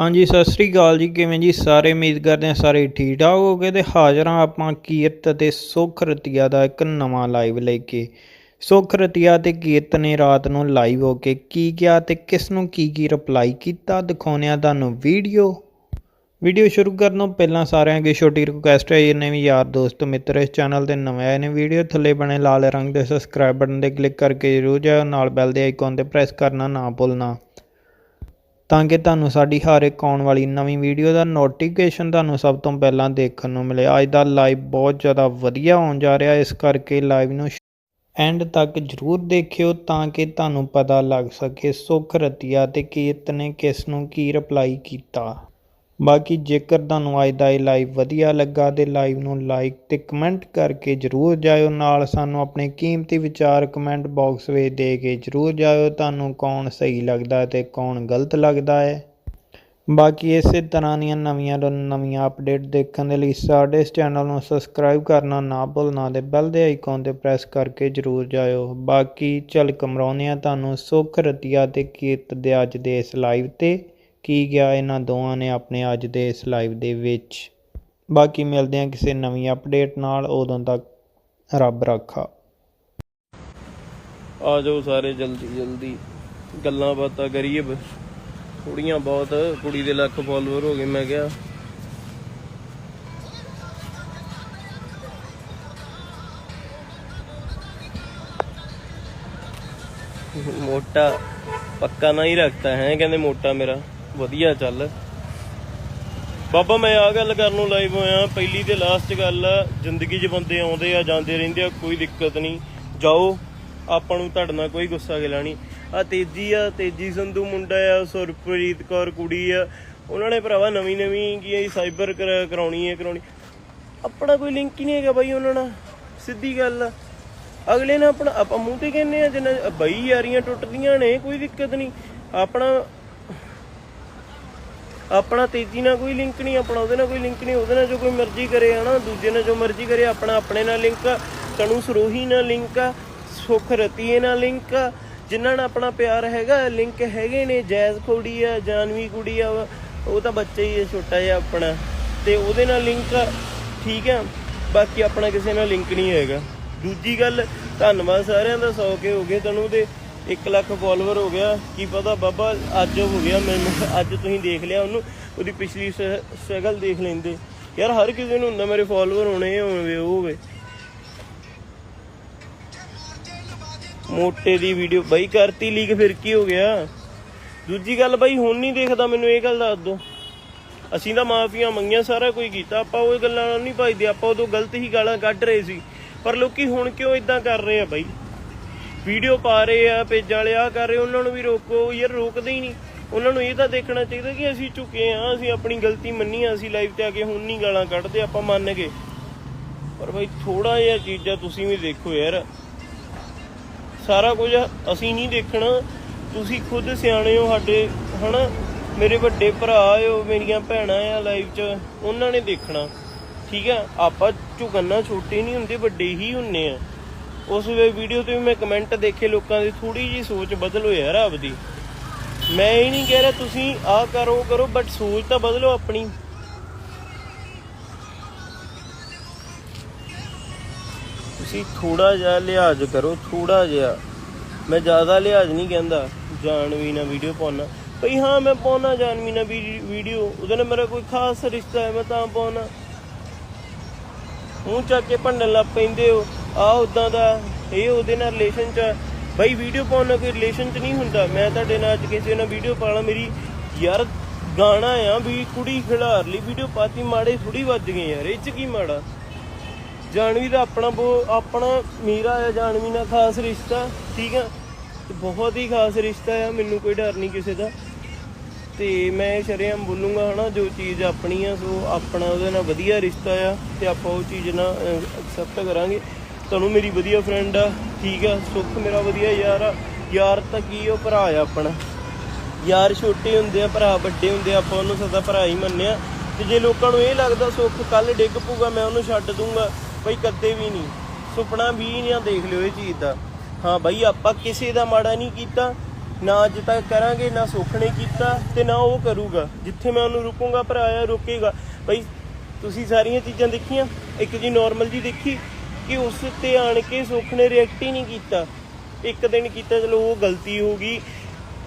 ਹਾਂਜੀ, ਸਤਿ ਸ੍ਰੀ ਅਕਾਲ ਜੀ। ਕਿਵੇਂ ਜੀ? ਸਾਰੇ ਉਮੀਦ ਕਰਦੇ ਹਾਂ ਸਾਰੇ ਠੀਕ ਠਾਕ ਹੋਗੇ ਤੇ ਹਾਜ਼ਰ ਹਾਂ ਆਪਾਂ ਕੀਰਤ ਅਤੇ ਸੁਖ ਰਤੀਆ ਦਾ ਇੱਕ ਨਵਾਂ ਲਾਈਵ ਲੈ ਕੇ। ਸੁਖ ਰਤੀਆ ਤੇ ਕੀਰਤ ਨੇ ਰਾਤ ਨੂੰ ਲਾਈਵ ਹੋ ਕੇ ਕੀ ਕਿਹਾ ਤੇ ਕਿਸ ਨੂੰ ਕੀ ਕੀ ਰਿਪਲਾਈ ਕੀਤਾ ਦਿਖਾਉਂਦੇ ਹਾਂ ਤੁਹਾਨੂੰ ਵੀਡੀਓ। ਵੀਡੀਓ ਸ਼ੁਰੂ ਕਰਨ ਤੋਂ ਪਹਿਲਾਂ ਸਾਰਿਆਂ ਅੱਗੇ ਛੋਟੀ ਰਿਕੁਐਸਟ ਹੈ, ਜਿੰਨੇ ਵੀ ਯਾਰ ਦੋਸਤ ਮਿੱਤਰ ਇਸ ਚੈਨਲ ਤੇ ਨਵੇਂ ਆਏ ਨੇ, ਵੀਡੀਓ ਥੱਲੇ ਬਣੇ ਲਾਲ ਰੰਗ ਦੇ ਸਬਸਕ੍ਰਾਈਬ ਬਟਨ ਤੇ ਕਲਿੱਕ ਕਰਕੇ ਜਰੂਰ ਜਾਓ ਨਾਲ ਬੈਲ ਦੇ ਆਈਕਨ ਤੇ ਪ੍ਰੈਸ ਕਰਨਾ ਨਾ ਭੁੱਲਣਾ। ਤਾਂ ਕਿ ਤੁਹਾਨੂੰ ਸਾਡੀ ਹਰ ਇੱਕ ਆਉਣ ਵਾਲੀ ਨਵੀਂ ਵੀਡੀਓ ਦਾ ਨੋਟੀਫਿਕੇਸ਼ਨ ਤੁਹਾਨੂੰ ਸਭ ਤੋਂ ਪਹਿਲਾਂ ਦੇਖਣ ਨੂੰ ਮਿਲੇ। ਅੱਜ ਦਾ ਲਾਈਵ ਬਹੁਤ ਜ਼ਿਆਦਾ ਵਧੀਆ ਹੋਣ ਜਾ ਰਿਹਾ, ਇਸ ਕਰਕੇ ਲਾਈਵ ਨੂੰ ਐਂਡ ਤੱਕ ਜਰੂਰ ਦੇਖਿਓ ਤਾਂ ਕਿ ਤੁਹਾਨੂੰ ਪਤਾ ਲੱਗ ਸਕੇ ਸੁਖ ਰਤੀਆ ਤੇ ਕੀਰਤ ਨੇ ਕਿਸ ਨੂੰ ਕੀ ਰਿਪਲਾਈ ਕੀਤਾ। ਬਾਕੀ ਜੇਕਰ ਤੁਹਾਨੂੰ ਅੱਜ ਦਾ ਇਹ ਲਾਈਵ ਵਧੀਆ ਲੱਗਾ ਤੇ ਲਾਈਵ ਨੂੰ ਲਾਈਕ ਤੇ ਕਮੈਂਟ ਕਰਕੇ ਜਰੂਰ ਜਾਇਓ। ਨਾਲ ਸਾਨੂੰ ਆਪਣੇ ਕੀਮਤੀ ਵਿਚਾਰ ਕਮੈਂਟ ਬਾਕਸ ਵਿੱਚ ਦੇ ਕੇ ਜਰੂਰ ਜਾਇਓ। ਤੁਹਾਨੂੰ ਕੌਣ ਸਹੀ ਲੱਗਦਾ ਤੇ ਕੌਣ ਗਲਤ ਲੱਗਦਾ ਹੈ। ਬਾਕੀ ਇਸੇ ਤਰ੍ਹਾਂ ਦੀਆਂ ਨਵੀਆਂ ਤੋਂ ਨਵੀਆਂ ਅਪਡੇਟ ਦੇਖਣ ਦੇ ਲਈ ਸਾਡੇ ਇਸ ਚੈਨਲ ਨੂੰ ਸਬਸਕ੍ਰਾਈਬ ਕਰਨਾ ਨਾ ਭੁੱਲਣਾ ਤੇ ਬੈਲ ਦੇ ਆਈਕਨ ਤੇ ਪ੍ਰੈਸ ਕਰਕੇ ਜਰੂਰ ਜਾਇਓ। ਬਾਕੀ ਚੱਲ ਕਮਰਾਉਂਦੇ ਆ ਤੁਹਾਨੂੰ ਸੁਖ, ਰਤੀਆ ਤੇ ਕੀਰਤ ਦੇ ਅੱਜ ਦੇ ਇਸ ਲਾਈਵ ਤੇ ਕੀ ਗਿਆ ਇਹਨਾਂ ਦੋਵਾਂ ਨੇ ਆਪਣੇ ਅੱਜ ਦੇ ਇਸ ਲਾਈਵ ਦੇ ਵਿੱਚ? ਬਾਕੀ ਮਿਲਦੇ ਹਾਂ ਕਿਸੇ ਨਵੀਂ ਅਪਡੇਟ ਨਾਲ। ਉਦੋਂ ਤੱਕ ਰੱਬ ਰਾਖਾ। ਆ ਜਾਓ ਸਾਰੇ ਜਲਦੀ ਜਲਦੀ। ਗੱਲਾਂ ਬਾਤਾਂ ਕਰੀਏ ਕੁੜੀਆਂ ਬਹੁਤ, ਕੁੜੀ ਦੇ ਲੱਖ ਫਾਲੋਅਰ ਹੋ ਗਏ, ਮੈਂ ਕਿਹਾ। ਮੋਟਾ ਪੱਕਾ ਨਹੀਂ ਰੱਖਤਾ ਹੈ, ਕਹਿੰਦੇ ਮੋਟਾ ਮੇਰਾ। ਵਧੀਆ ਚੱਲ। ਬਾਬਾ ਮੈਂ ਆ ਗੱਲ ਕਰਨ ਨੂੰ ਲਾਈਵ ਹੋਇਆ ਪਹਿਲੀ ਤੇ ਲਾਸਟ ਗੱਲ ਆ, ਜ਼ਿੰਦਗੀ 'ਚ ਬੰਦੇ ਆਉਂਦੇ ਆ ਜਾਂਦੇ ਰਹਿੰਦੇ ਆ ਕੋਈ ਦਿੱਕਤ ਨਹੀਂ। ਜਾਓ ਆਪਾਂ ਨੂੰ ਤੁਹਾਡੇ ਨਾਲ ਕੋਈ ਗੁੱਸਾ ਗਿਲਾ ਨਹੀਂ। ਆ ਤੇਜੀ ਆ ਤੇਜੀ ਸੰਧੂ ਮੁੰਡਾ ਆ ਸੁਰਪ੍ਰੀਤ ਕੌਰ ਕੁੜੀ ਆ। ਉਹਨਾਂ ਨੇ ਭਰਾਵਾ ਨਵੀਂ ਨਵੀਂ ਕੀ ਆ ਸਾਈਬਰ ਕਰਾਉਣੀ ਹੈ ਕਰਾਉਣੀ। ਆਪਣਾ ਕੋਈ ਲਿੰਕ ਹੀ ਨਹੀਂ ਹੈਗਾ ਬਾਈ ਉਹਨਾਂ ਨਾਲ ਸਿੱਧੀ ਗੱਲ ਆ। ਅਗਲੇ ਨੇ ਆਪਣਾ ਆਪਾਂ ਮੂੰਹ ਤੇ ਕਹਿੰਨੇ ਆ ਜਿੰਨਾ ਬਈ ਯਾਰੀਆਂ ਟੁੱਟਦੀਆਂ ਨੇ ਕੋਈ ਦਿੱਕਤ ਨਹੀਂ। ਆਪਣਾ ਆਪਣਾ ਤੇਜ਼ੀ ਨਾਲ ਕੋਈ ਲਿੰਕ ਨਹੀਂ, ਆਪਣਾ ਉਹਦੇ ਨਾਲ ਕੋਈ ਲਿੰਕ ਨਹੀਂ, ਉਹਦੇ ਨਾਲ ਜੋ ਕੋਈ ਮਰਜ਼ੀ ਕਰੇ ਹਨਾ ਦੂਜੇ ਨਾਲ ਜੋ ਮਰਜ਼ੀ ਕਰੇ, ਆਪਣਾ ਆਪਣੇ ਨਾਲ ਲਿੰਕ ਆ ਤਣੂ ਸਰੋਹੀ ਨਾਲ ਲਿੰਕ ਆ ਸੁਖ ਰਤੀਏ ਨਾਲ ਲਿੰਕ ਆ ਜਿਨ੍ਹਾਂ ਨਾਲ ਆਪਣਾ ਪਿਆਰ ਹੈਗਾ ਲਿੰਕ ਹੈਗੇ ਨੇ, ਜੈਜ਼ ਖੋੜੀ ਆ, ਜਾਨਵੀ ਕੁੜੀ ਆ, ਉਹ ਤਾਂ ਬੱਚਾ ਹੀ ਹੈ, ਛੋਟਾ ਜਿਹਾ ਆਪਣਾ, ਤੇ ਉਹਦੇ ਨਾਲ ਲਿੰਕ ਆ ਠੀਕ ਆ, ਬਾਕੀ ਆਪਣਾ ਕਿਸੇ ਨਾਲ ਲਿੰਕ ਨਹੀਂ ਹੈਗਾ। ਦੂਜੀ ਗੱਲ, ਧੰਨਵਾਦ ਸਾਰਿਆਂ ਦਾ 100 ਕੇ ਹੋ ਗਏ ਤੈਨੂੰ ਦੇ। 1 ਲੱਖ ਫਾਲੋਅਰ ਹੋ ਗਿਆ, ਕੀ ਪਤਾ ਬਾਬਾ ਅੱਜ ਹੋ ਗਿਆ ਮੈਨੂੰ, ਅੱਜ ਤੁਸੀਂ ਦੇਖ ਲਿਆ ਉਹਨੂੰ, ਉਹਦੀ ਪਿਛਲੀ ਸਟਰਗਲ ਦੇਖ ਲੈਂਦੇ। ਯਾਰ ਹਰ ਕਿਸੇ ਨੂੰ ਹੁੰਦਾ ਮੇਰੇ ਫਾਲੋਅਰ ਹੋਣੇ ਹੋਵੇ ਹੋਵੇ। ਮੋਟੇ ਦੀ ਵੀਡੀਓ ਬਾਈ ਕਰਤੀ ਲੀਕ ਫਿਰ ਕੀ ਹੋ ਗਿਆ? ਦੂਜੀ ਗੱਲ ਬਾਈ, ਹੁਣ ਨਹੀਂ ਦੇਖਦਾ ਮੈਨੂੰ ਇਹ ਗੱਲ ਦੱਸ ਦੋ। ਅਸੀਂ ਤਾਂ ਮਾਫੀਆਂ ਮੰਗੀਆਂ, ਸਾਰਾ ਕੋਈ ਕੀਤਾ, ਆਪਾਂ ਉਹ ਗੱਲਾਂ ਨਾਲ ਨਹੀਂ ਭਾਈਦੇ ਆਪਾਂ ਉਦੋਂ ਗਲਤ ਹੀ ਗਾਲਾਂ ਕੱਢ ਰਹੇ ਸੀ। ਪਰ ਲੋਕੀ ਹੁਣ ਕਿਉਂ ਇਦਾਂ ਕਰ ਰਹੇ ਆ ਬਾਈ? ਵੀਡੀਓ ਪਾ ਰਹੇ ਆ, ਪੇਜਾਂ ਵਾਲੇ ਆ ਕਰ ਰਹੇ, ਉਹਨਾਂ ਨੂੰ ਵੀ ਰੋਕੋ। ਯਾਰ ਰੋਕਦੇ ਹੀ ਨਹੀਂ। ਉਹਨਾਂ ਨੂੰ ਇਹ ਤਾਂ ਦੇਖਣਾ ਚਾਹੀਦਾ ਕਿ ਅਸੀਂ ਝੁਕੇ ਆ, ਅਸੀਂ ਆਪਣੀ ਗਲਤੀ ਮੰਨੀ ਆ, ਅਸੀਂ ਲਾਈਵ ਤੇ ਆ ਕੇ ਹੁਣ ਨਹੀਂ ਗਾਲਾਂ ਕੱਢਦੇ, ਆਪਾਂ ਮੰਨ ਗਏ। ਪਰ ਬਾਈ ਥੋੜਾ ਜਿਹਾ ਚੀਜ਼ਾਂ ਤੁਸੀਂ ਵੀ ਦੇਖੋ ਯਾਰ। ਸਾਰਾ ਕੁਝ ਅਸੀਂ ਨਹੀਂ ਦੇਖਣਾ। ਤੁਸੀਂ ਖੁਦ ਸਿਆਣੇ ਹੋ ਸਾਡੇ, ਹਨਾ? ਮੇਰੇ ਵੱਡੇ ਭਰਾ ਹੋ ਮੇਰੀਆਂ ਭੈਣਾਂ ਆ ਲਾਈਵ 'ਚ, ਉਹਨਾਂ ਨੇ ਦੇਖਣਾ। ਠੀਕ ਆ? ਆਪਾਂ ਝੁਕਣਾ ਛੋਟੇ ਨਹੀਂ ਹੁੰਦੇ, ਵੱਡੇ ਹੀ ਹੁੰਨੇ ਆ। ਉਸ ਵੇ ਵੀਡੀਓ ਤੇ ਵੀ ਮੈਂ ਕਮੈਂਟ ਦੇਖੇ ਲੋਕਾਂ ਦੀ ਥੋੜੀ ਜੀ ਸੋਚ ਬਦਲੋ ਯਾਰ ਆਪਦੀ ਮੈਂ ਇਹ ਨਹੀਂ ਕਹਿ ਰਿਹਾ ਤੁਸੀਂ ਆਹ ਕਰੋ ਕਰੋ ਬਟ ਸੋਚ ਤਾਂ ਬਦਲੋ ਆਪਣੀ। ਤੁਸੀਂ ਥੋੜਾ ਜਿਹਾ ਲਿਹਾਜ਼ ਕਰੋ ਥੋੜਾ ਜਿਹਾ। ਮੈਂ ਜ਼ਿਆਦਾ ਲਿਹਾਜ਼ ਨਹੀਂ ਕਹਿੰਦਾ ਜਾਨਵੀ ਨਾ ਵੀਡੀਓ ਪਾਉਣਾ। ਭਈ ਹਾਂ, ਮੈਂ ਪਾਉਣਾ ਜਾਨਵੀ ਨਾ ਵੀਡੀਓ ਉਹਦੇ ਨਾਲ ਮੇਰਾ ਕੋਈ ਖਾਸ ਰਿਸ਼ਤਾ ਹੈ, ਮੈਂ ਤਾਂ ਪਾਉਣਾ। ਮੂੰਹ ਚੱਕ ਕੇ ਭੰਡਣ ਲੱਗ ਪੈਂਦੇ ਹੋ। ਆ ਉਦਾਂ ਦਾ ਇਹ ਉਹਦੇ ਨਾਲ ਰਿਲੇਸ਼ਨ ਚ ਆ। ਬਈ ਵੀਡੀਓ ਪਾਉਣ ਨਾਲ ਕੋਈ ਰਿਲੇਸ਼ਨ ਚ ਨਹੀਂ ਹੁੰਦਾ। ਮੈਂ ਤੁਹਾਡੇ ਨਾਲ ਅੱਜ ਕਿਸੇ ਨਾਲ ਵੀਡੀਓ ਪਾਣਾ ਮੇਰੀ ਯਾਰ ਗਾਣਾ ਆ ਵੀ ਕੁੜੀ ਖਿਡਾਰ ਲਈ ਵੀਡੀਓ ਪਾਤੀ, ਮਾੜੇ ਥੋੜੀ ਵੱਜ ਗਏ ਯਾਰ। ਇਹ ਚ ਕੀ ਮਾੜਾ? ਜਾਨਵੀ ਦਾ ਆਪਣਾ ਬੋ ਆਪਣਾ ਮੇਰਾ ਆ, ਜਾਨਵੀ ਨਾਲ ਖਾਸ ਰਿਸ਼ਤਾ, ਠੀਕ ਆ? ਤੇ ਬਹੁਤ ਹੀ ਖਾਸ ਰਿਸ਼ਤਾ ਆ, ਮੈਨੂੰ ਕੋਈ ਡਰ ਨਹੀਂ ਕਿਸੇ ਦਾ। ਤੇ ਮੈਂ ਸ਼ਰੇਆਮ ਬੋਲੂੰਗਾ, ਹਨਾ, ਜੋ ਚੀਜ਼ ਆਪਣੀ ਆ, ਸੋ ਆਪਣਾ ਉਹਦੇ ਨਾਲ ਵਧੀਆ ਰਿਸ਼ਤਾ ਆ, ਤੇ ਆਪਾਂ ਉਹ ਚੀਜ਼ ਨਾਲ ਐਕਸੈਪਟ ਕਰਾਂਗੇ। ਤੁਹਾਨੂੰ ਮੇਰੀ ਵਧੀਆ ਫਰੈਂਡ ਆ, ਠੀਕ ਆ, ਸੁੱਖ ਮੇਰਾ ਵਧੀਆ ਯਾਰ ਆ। ਯਾਰ ਤਾਂ ਕੀ ਉਹ ਭਰਾ ਆ ਆਪਣਾ। ਯਾਰ ਛੋਟੇ ਹੁੰਦੇ ਆ, ਭਰਾ ਵੱਡੇ ਹੁੰਦੇ ਆ, ਆਪਾਂ ਉਹਨੂੰ ਸਦਾ ਭਰਾ ਹੀ ਮੰਨਿਆ ਤੇ ਜੇ ਲੋਕਾਂ ਨੂੰ ਇਹ ਲੱਗਦਾ ਸੁੱਖ ਕੱਲ ਡਿੱਗ ਪੂਗਾ ਮੈਂ ਉਹਨੂੰ ਛੱਡ ਦੂੰਗਾ ਬਈ ਕਦੇ ਵੀ ਨਹੀਂ। ਸੁਪਨਾ ਵੀ ਨਾ ਦੇਖ ਲਿਓ ਇਹ ਚੀਜ਼ ਦਾ। ਹਾਂ ਬਈ, ਆਪਾਂ ਕਿਸੇ ਦਾ ਮਾੜਾ ਨਹੀਂ ਕੀਤਾ, ਨਾ ਅੱਜ ਤੱਕ ਕਰਾਂਗੇ, ਨਾ ਸੁੱਖ ਨੇ ਕੀਤਾ ਤੇ ਨਾ ਉਹ ਕਰੂਗਾ। ਜਿੱਥੇ ਮੈਂ ਉਹਨੂੰ ਰੁਕੂੰਗਾ, ਭਰਾ ਆ, ਰੁਕੇਗਾ। ਬਈ, ਤੁਸੀਂ ਸਾਰੀਆਂ ਚੀਜ਼ਾਂ ਦੇਖੀਆਂ, ਇੱਕ ਜੀ ਨਾਰਮਲ ਜੀ ਦੇਖੀ ਕਿ ਉਸ ਤੇ ਆਣ ਕੇ ਸੁੱਖ ਨੇ ਰਿਐਕਟ ਹੀ ਨਹੀਂ ਕੀਤਾ। ਇੱਕ ਦਿਨ ਕੀਤਾ, ਚਲੋ ਉਹ ਗਲਤੀ ਹੋ ਗਈ।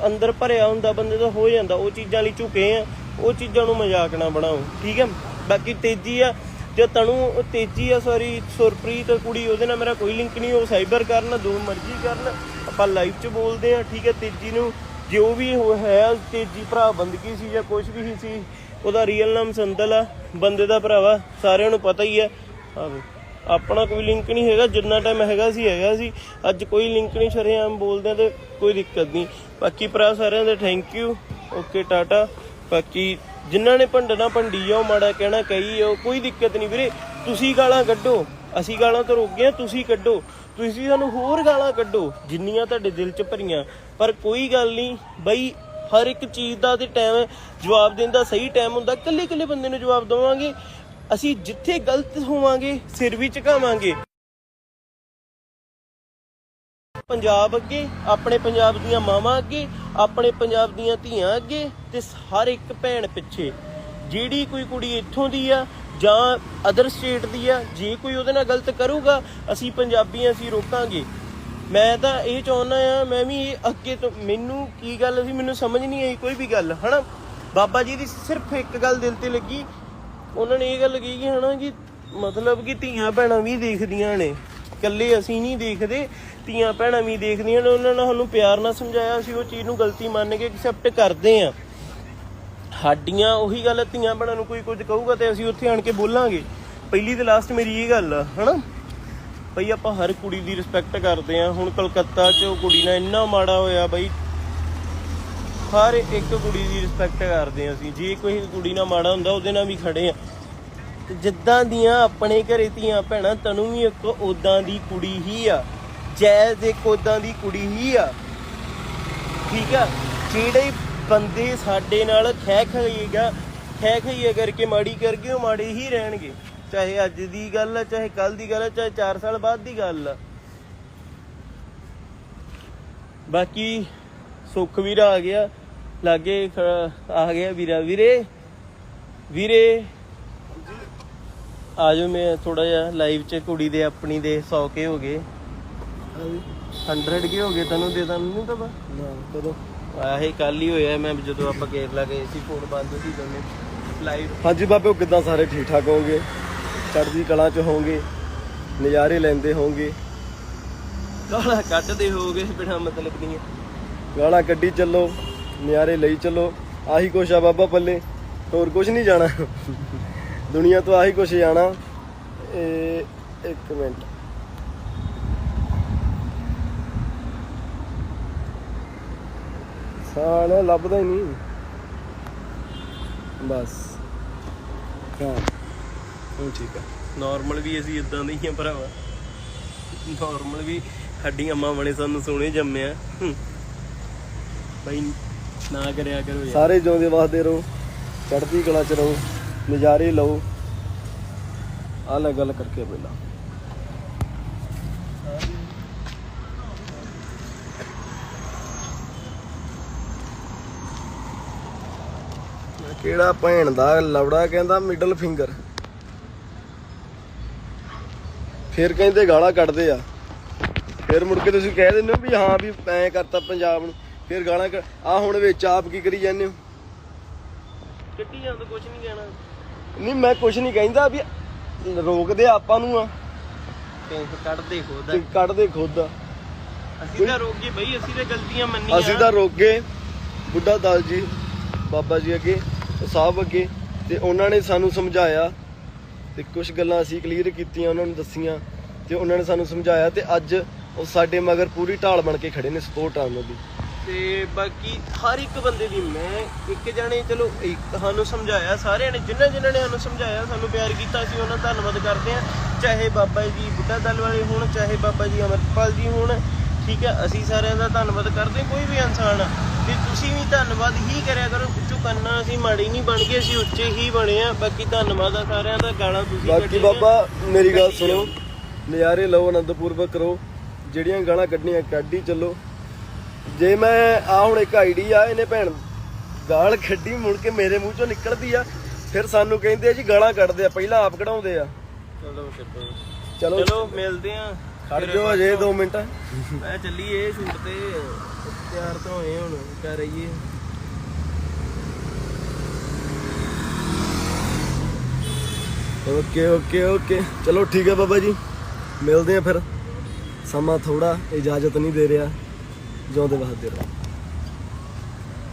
ਅੰਦਰ ਭਰਿਆ ਹੁੰਦਾ ਬੰਦੇ ਦਾ ਹੋ ਜਾਂਦਾ। ਉਹ ਚੀਜ਼ਾਂ ਲਈ ਝੁਕੇ ਆ। ਉਹ ਚੀਜ਼ਾਂ ਨੂੰ ਮਜ਼ਾਕ ਨਾ ਬਣਾਓ। ਠੀਕ ਹੈ? ਬਾਕੀ ਤੇਜੀ ਆ। ਜੇ ਤਣੂ ਤੇਜੀ ਆ ਸੌਰੀ ਸੁਰਪ੍ਰੀਤ ਕੁੜੀ, ਉਹਦੇ ਨਾਲ ਮੇਰਾ ਕੋਈ ਲਿੰਕ ਨਹੀਂ। ਉਹ ਸਾਈਬਰ ਕਰਨ ਦੋ ਮਰਜ਼ੀ ਕਰਨ। ਆਪਾਂ ਲਾਈਵ 'ਚ ਬੋਲਦੇ ਆ, ਠੀਕ ਹੈ? ਤੇਜੀ ਨੂੰ ਜੋ ਵੀ ਉਹ ਹੈ, ਤੇਜੀ ਭਰਾ ਬੰਦਗੀ ਸੀ ਜਾਂ ਕੁਝ ਵੀ ਸੀ, ਉਹਦਾ ਰੀਅਲ ਨਾਮ ਸੰਦਲ ਆ। ਬੰਦੇ ਦਾ ਭਰਾਵਾ, ਸਾਰਿਆਂ ਨੂੰ ਪਤਾ ਹੀ ਆ। ਆਵੇ ਆਪਣਾ ਕੋਈ ਲਿੰਕ ਨਹੀਂ ਹੈਗਾ, ਜਿੰਨਾ ਟਾਈਮ ਹੈਗਾ ਸੀ ਹੈਗਾ ਸੀ। ਅੱਜ ਕੋਈ ਲਿੰਕ ਨਹੀਂ, ਸ਼ਰੇਆਮ ਬੋਲਦੇ ਆ ਤੇ ਕੋਈ ਦਿੱਕਤ ਨਹੀਂ। ਬਾਕੀ ਭਰਾ ਸਾਰਿਆਂ ਦਾ ਥੈਂਕ ਯੂ ਓਕੇ ਟਾਟਾ। ਬਾਕੀ ਜਿਨ੍ਹਾਂ ਨੇ ਭੰਡਣਾ, ਭੰਡੀ ਜਾਓ ਮਾੜਾ ਕਹਿਣਾ, ਕਹੀ ਜਾਓ ਕੋਈ ਦਿੱਕਤ ਨਹੀਂ ਵੀਰੇ। ਤੁਸੀਂ ਗਾਲਾਂ ਕੱਢੋ। ਅਸੀਂ ਗਾਲਾਂ ਤੋਂ ਰੁਕ ਗਏ ਤੁਸੀਂ ਕੱਢੋ। ਤੁਸੀਂ ਸਾਨੂੰ ਹੋਰ ਗਾਲਾਂ ਕੱਢੋ, ਜਿੰਨੀਆਂ ਤੁਹਾਡੇ ਦਿਲ 'ਚ ਭਰੀਆਂ। ਪਰ ਕੋਈ ਗੱਲ ਨਹੀਂ, ਬਈ ਹਰ ਇੱਕ ਚੀਜ਼ ਦਾ ਤੇ ਟਾਈਮ ਜਵਾਬ ਦੇਣ ਦਾ ਸਹੀ ਟਾਈਮ ਹੁੰਦਾ। ਇਕੱਲੇ ਇਕੱਲੇ ਬੰਦੇ ਨੂੰ ਜਵਾਬ ਦੇਵਾਂਗੇ। ਅਸੀਂ ਜਿੱਥੇ ਗਲਤ ਹੋਵਾਂਗੇ, ਸਿਰ ਵੀ ਝੁਕਾਵਾਂਗੇ। ਪੰਜਾਬ ਅੱਗੇ, ਆਪਣੇ ਪੰਜਾਬ ਦੀਆਂ ਮਾਵਾਂ ਅੱਗੇ, ਆਪਣੇ ਪੰਜਾਬ ਦੀਆਂ ਧੀਆਂ ਅੱਗੇ ਤੇ ਹਰ ਇੱਕ ਭੈਣ ਪਿੱਛੇ। ਜਿਹੜੀ ਕੋਈ ਕੁੜੀ ਇੱਥੋਂ ਦੀ ਆ ਜਾਂ ਅਦਰ ਸਟੇਟ ਦੀ ਆ, ਜੇ ਕੋਈ ਉਹਦੇ ਨਾਲ ਗਲਤ ਕਰੂਗਾ, ਅਸੀਂ ਪੰਜਾਬੀਆਂ ਅਸੀਂ ਰੋਕਾਂਗੇ। ਮੈਂ ਤਾਂ ਇਹ ਚਾਹੁੰਦਾ ਆ, ਮੈਂ ਵੀ ਇਹ ਅੱਗੇ ਤੋਂ, ਮੈਨੂੰ ਕੀ ਗੱਲ ਸੀ, ਮੈਨੂੰ ਸਮਝ ਨਹੀਂ ਆਈ ਕੋਈ ਵੀ ਗੱਲ, ਹਨਾ? ਬਾਬਾ ਜੀ ਦੀ ਸਿਰਫ ਇੱਕ ਗੱਲ ਦਿਲ ਤੇ ਲੱਗੀ ਉਹਨਾਂ ਨੇ ਇਹ ਗੱਲ ਕਹੀ ਕਿ ਹਨਾ ਕਿ ਮਤਲਬ ਕਿ ਧੀਆਂ ਭੈਣਾਂ ਵੀ ਦੇਖਦੀਆਂ ਨੇ। ਇਕੱਲੇ ਅਸੀਂ ਨਹੀਂ ਦੇਖਦੇ, ਧੀਆਂ ਭੈਣਾਂ ਵੀ ਦੇਖਦੀਆਂ ਨੇ। ਉਹਨਾਂ ਨੇ ਸਾਨੂੰ ਪਿਆਰ ਨਾਲ ਸਮਝਾਇਆ, ਅਸੀਂ ਉਹ ਚੀਜ਼ ਨੂੰ ਗਲਤੀ ਮੰਨ ਕੇ ਐਕਸੈਪਟ ਕਰਦੇ ਆ ਸਾਡੀਆਂ ਉਹੀ ਗੱਲ ਧੀਆਂ ਭੈਣਾਂ ਨੂੰ ਕੋਈ ਕੁਝ ਕਹੂਗਾ ਤੇ ਅਸੀਂ ਉੱਥੇ ਆਣ ਕੇ ਬੋਲਾਂਗੇ। ਪਹਿਲੀ ਤੇ ਲਾਸਟ ਮੇਰੀ ਇਹ ਗੱਲ ਆ, ਹਨਾ? ਬਈ ਆਪਾਂ ਹਰ ਕੁੜੀ ਦੀ ਰਿਸਪੈਕਟ ਕਰਦੇ ਆ ਹੁਣ ਕਲਕੱਤਾ 'ਚ ਉਹ ਕੁੜੀ ਨਾਲ ਇੰਨਾ ਮਾੜਾ ਹੋਇਆ ਬਈ ਹਰ ਇੱਕ ਕੁੜੀ ਦੀ ਰਿਸਪੈਕਟ ਕਰਦੇ ਆ ਅਸੀਂ। ਜੇ ਕੋਈ ਕੁੜੀ ਨਾਲ ਮਾੜਾ ਹੁੰਦਾ, ਉਹਦੇ ਨਾਲ ਵੀ ਖੜੇ ਆ ਤੇ ਜਿੱਦਾਂ ਦੀਆਂ ਆਪਣੇ ਘਰੇ ਧੀਆਂ ਭੈਣਾਂ, ਤੈਨੂੰ ਵੀ ਇੱਕ ਉਦਾਂ ਦੀ ਕੁੜੀ ਹੀ ਆ। ਜੈਜ਼ ਇੱਕ ਉਦਾਂ ਦੀ ਕੁੜੀ ਹੀ ਆ। ਠੀਕ ਆ? ਜਿਹੜੇ ਬੰਦੇ ਸਾਡੇ ਨਾਲ ਖੈ ਖਈਏਗਾ ਖੈ ਖਈਏ ਕਰਕੇ ਮਾੜੀ ਕਰਕੇ ਉਹ ਮਾੜੇ ਹੀ ਰਹਿਣਗੇ। ਚਾਹੇ ਅੱਜ ਦੀ ਗੱਲ ਆ, ਚਾਹੇ ਕੱਲ ਦੀ ਗੱਲ ਆ, ਚਾਹੇ 4 ਸਾਲ ਬਾਅਦ ਦੀ ਗੱਲ ਆ। ਬਾਕੀ ਸੁੱਖ ਵੀਰਾ ਆ ਗਿਆ। ਲਾਗੇ ਆ ਗਿਆ ਵੀਰਾ। ਵੀਰੇ ਵੀਰੇ। ਆਜੋ ਮੈਂ ਥੋੜਾ ਜਿਹਾ ਲਾਈਵ ਚ ਕੁੜੀ ਦੇ ਆਪਣੀ ਦੇ 100 ਕੇ ਹੋ ਗਏ। 100 ਕੇ ਹੋ ਗਏ ਤੈਨੂੰ ਦੇ ਤਾਂ ਨਹੀਂ ਤਾਂ ਨਾ ਕਦੋਂ? ਆਹੇ ਕੱਲ ਹੀ ਹੋਇਆ ਮੈਂ ਜਦੋਂ ਆਪਾਂ ਕੇਰਲਾ ਗਏ ਸੀ ਫੋਨ ਬੰਦ ਸੀ ਦੋਨੇ। ਲਾਈਵ ਹਾਂਜੀ ਬਾਬੇ ਉਹ ਕਿੱਦਾਂ ਸਾਰੇ ਠੀਕ ਠਾਕ ਹੋਵੋਗੇ? ਚੜ੍ਹਦੀ ਕਲਾ ਚ ਹੋਵੋਗੇ? ਨਜ਼ਾਰੇ ਲੈਂਦੇ ਹੋਵੋਗੇ? ਗਾਲਾਂ ਕੱਢਦੇ ਹੋਗੇ ਬਿਨਾ ਮਤਲਬ ਦੀਆਂ। ਗਾਲਾਂ ਕੱਢੀ ਚੱਲੋ। ਨਿਆਰੇ ਲਈ ਚੱਲੋ, ਆਹੀ ਕੁਛ ਆ ਬਾਬਾ ਪੱਲੇ। ਹੋਰ ਕੁਛ ਨਹੀਂ ਜਾਣਾ। ਦੁਨੀਆ ਤੋਂ ਆਹੀ ਕੁਛ ਜਾਣਾ। ਇਹ ਇੱਕ ਮਿੰਟ। ਸਾਲਾ ਲੱਭਦਾ ਹੀ ਨਹੀਂ। ਬਸ। ਹਾਂ। ਉਹ ਠੀਕ ਆ। ਨਾਰਮਲ ਵੀ ਅਸੀਂ ਇਦਾਂ ਦੇ ਹੀ ਆ ਭਰਾਵਾ। ਨਾਰਮਲ ਵੀ ਹੱਡੀਆਂ ਮਾਵਾਂ ਬਣੇ ਸਾਨੂੰ ਸੋਹਣੇ ਜੰਮਿਆ। ਬਈ ਨਾ ਕਰਿਆ ਕਰੋ ਯਾਰ। ਸਾਰੇ ਜਿਉਂਦੇ ਵਸਦੇ ਰਹੋ, ਚੜ੍ਹਦੀ ਕਲਾ ਚ ਰਹੋ, ਨਜ਼ਾਰੇ ਲਓ। ਆ ਲੈ ਗੱਲ ਕਰਕੇ ਪਹਿਲਾਂ। ਕਿਹੜਾ ਭੈਣ ਦਾ ਲਵੜਾ ਕਹਿੰਦਾ ਮਿਡਲ ਫਿੰਗਰ ਫਿਰ ਕਹਿੰਦੇ ਗਾਲਾਂ ਕੱਢਦੇ ਆ। ਫਿਰ ਮੁੜ ਕੇ ਤੁਸੀਂ ਕਹਿ ਦਿੰਦੇ ਹੋ ਵੀ ਹਾਂ ਵੀ ਐ ਕਰਤਾ ਪੰਜਾਬ ਨੂੰ। ਫਿਰ ਗਾਲਾਂ ਆ ਹੁਣ ਵਿੱਚ ਆਪ ਕੀ ਕਰੀ ਜਾਂਦੇ ਹੋ? ਕੱਟੀ ਜਾਂ ਤਾਂ ਕੁਝ ਨਹੀਂ ਕਹਿਣਾ। ਨਹੀਂ ਮੈਂ ਕੁਝ ਨਹੀਂ ਕਹਿੰਦਾ ਵੀ ਰੋਕਦੇ ਆਪਾਂ ਨੂੰ ਆ। ਤੇ ਕੱਢਦੇ ਖੁਦ। ਤੇ ਕੱਢਦੇ ਖੁਦ ਆ। ਅਸੀਂ ਤਾਂ ਰੋਕ ਗਏ ਬਈ ਅਸੀਂ ਤਾਂ ਗਲਤੀਆਂ ਮੰਨੀਆਂ। ਅਸੀਂ ਤਾਂ ਰੋਕ ਗਏ ਬੁੱਢਾ ਦਲ ਜੀ ਬਾਬਾ ਜੀ ਅੱਗੇ ਸਾਹਿਬ ਅੱਗੇ ਤੇ ਉਹਨਾਂ ਨੇ ਸਾਨੂੰ ਸਮਝਾਇਆ। ਤੇ ਕੁਝ ਗੱਲਾਂ ਅਸੀਂ ਕਲੀਅਰ ਕੀਤੀਆਂ ਉਹਨਾਂ ਨੂੰ ਦੱਸੀਆਂ। ਤੇ ਉਹਨਾਂ ਨੇ ਸਾਨੂੰ ਸਮਝਾਇਆ ਤੇ ਅੱਜ ਉਹ ਸਾਡੇ ਮਗਰ ਪੂਰੀ ਢਾਲ ਬਣ ਕੇ ਖੜੇ ਨੇ ਸਪੋਰਟ ਆ ਉਹਨਾਂ ਦੀ। ਤੇ ਬਾਕੀ ਹਰ ਇੱਕ ਬੰਦੇ ਦੀ ਮੈਂ ਇੱਕ ਜਣੇ ਚਲੋ ਇੱਕ ਸਾਨੂੰ ਸਮਝਾਇਆ ਸਾਰਿਆਂ ਨੇ ਜਿਨ੍ਹਾਂ ਜਿਨ੍ਹਾਂ ਨੇ ਸਾਨੂੰ ਸਮਝਾਇਆ ਸਾਨੂੰ ਪਿਆਰ ਕੀਤਾ ਸੀ ਉਹਨਾਂ ਦਾ ਧੰਨਵਾਦ ਕਰਦੇ ਆ ਚਾਹੇ ਬਾਬਾ ਜੀ ਬੁੱਢਾ ਦਲ ਵਾਲੇ ਹੋਣ ਚਾਹੇ ਬਾਬਾ ਜੀ ਅਮਰਪਾਲ ਜੀ ਹੋਣ ਠੀਕ ਹੈ ਅਸੀਂ ਸਾਰਿਆਂ ਦਾ ਧੰਨਵਾਦ ਕਰਦੇ ਹਾਂ, ਕੋਈ ਵੀ ਇਨਸਾਨ ਆ। ਤੇ ਤੁਸੀਂ ਵੀ ਧੰਨਵਾਦ ਹੀ ਕਰਿਆ ਕਰੋ ਚੁਕੰਨਾ ਅਸੀਂ ਮਾੜੀ ਨਹੀਂ ਬਣ ਗਏ ਅਸੀਂ ਉੱਚੇ ਹੀ ਬਣੇ ਆ ਬਾਕੀ ਧੰਨਵਾਦ ਆ ਸਾਰਿਆਂ ਦਾ ਗਾਲਾਂ ਤੁਸੀਂ ਬਾਕੀ ਬਾਬਾ ਮੇਰੀ ਗੱਲ ਸੁਣੋ ਨਜ਼ਾਰੇ ਲਓ ਆਨੰਦਪੂਰਵਕ ਕਰੋ ਜਿਹੜੀਆਂ ਗਾਲਾਂ ਕੱਢਣੀਆਂ ਕੱਢ ਹੀ ਚੱਲੋ। ਜੇ ਮੈਂ ਆ ਹੁਣ ਇੱਕ ਆਈਡੀ ਆ ਇਹਨੇ ਭੈਣ ਗਾਲ ਖੱਡੀ ਮੁੜ ਕੇ ਮੇਰੇ ਮੂੰਹ ਚੋਂ ਨਿਕਲਦੀ ਆ। ਫਿਰ ਸਾਨੂੰ ਕਹਿੰਦੇ ਆ ਜੀ ਗਾਲਾਂ ਕੱਢਦੇ ਆ ਪਹਿਲਾਂ ਆਪ ਕਢਾਉਂਦੇ ਆ। ਚਲੋ ਚਲੋ। ਮਿਲਦੇ ਆ। ਖੜ ਜਾਓ ਅਜੇ 2 ਮਿੰਟ। ਮੈਂ ਚੱਲੀਏ ਸ਼ੂਟ ਤੇ ਤਿਆਰ ਤਾਂ ਹੋਏ ਹੁਣ ਕਰ ਰਹੀਏ ਓਕੇ ਓਕੇ ਓਕੇ। ਚਲੋ ਠੀਕ ਹੈ ਬਾਬਾ ਜੀ। ਮਿਲਦੇ ਆ ਫਿਰ। ਸਮਾਂ ਥੋੜਾ ਇਜਾਜ਼ਤ ਨਹੀਂ ਦੇ ਰਿਹਾ। ਜਿਉਂਦੇ ਵਾਸਤੇ ਰਹੋ